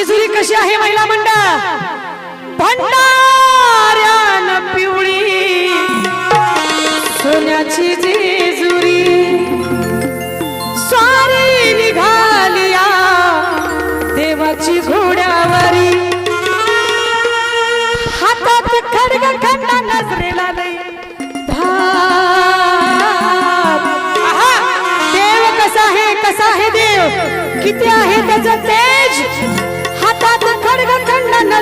जेजुरी कशी आहे महिला मंडळ? भंडाऱ्यान पिवळी. सोन्याची जेजुरी. स्वारी निघालिया देवाची घोड्यावरी. हातात खडग खंडा नजरेला नाही देव कसा आहे कसा आहे देव? किती आहे त्याचं तेज?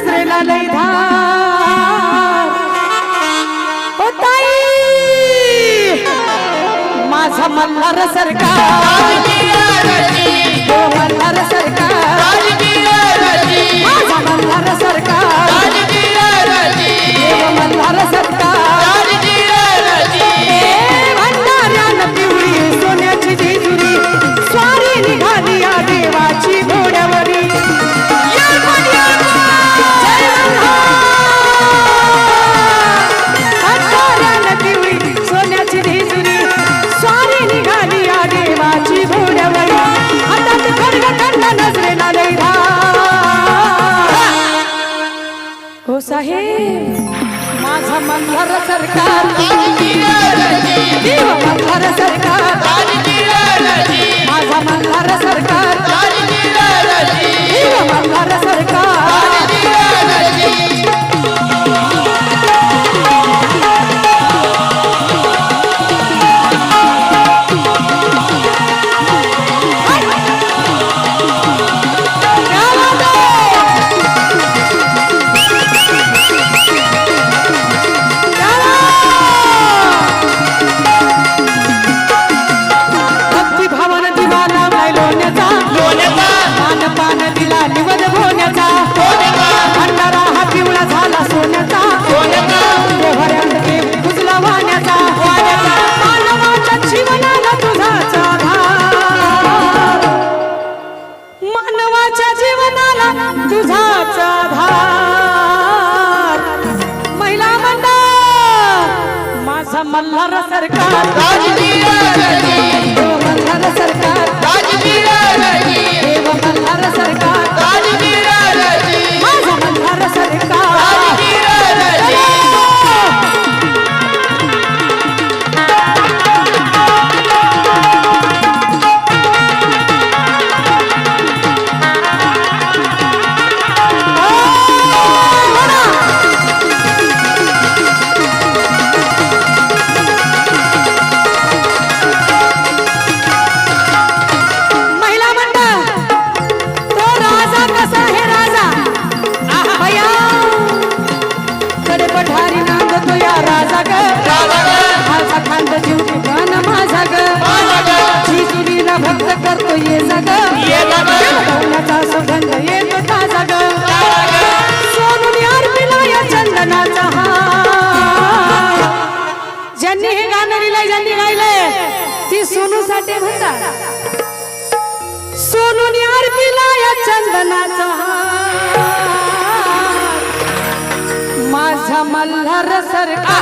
दुसरेला नाही धाई माझा मल्हार सरकार. साहेब माझा मंथर सरकार. सरकार. आमचा मल्हार सरकार. देव मल्हार सरकार. देव मल्हार सरकार. गाय ज्यांनी गायलंय ती सोनू साठी म्हणता सोनू निहार पिला या चंदनाचा माझा मल्हार सरकार.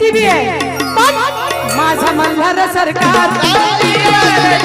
किती बी आहे? माझा मल्हार सरकार.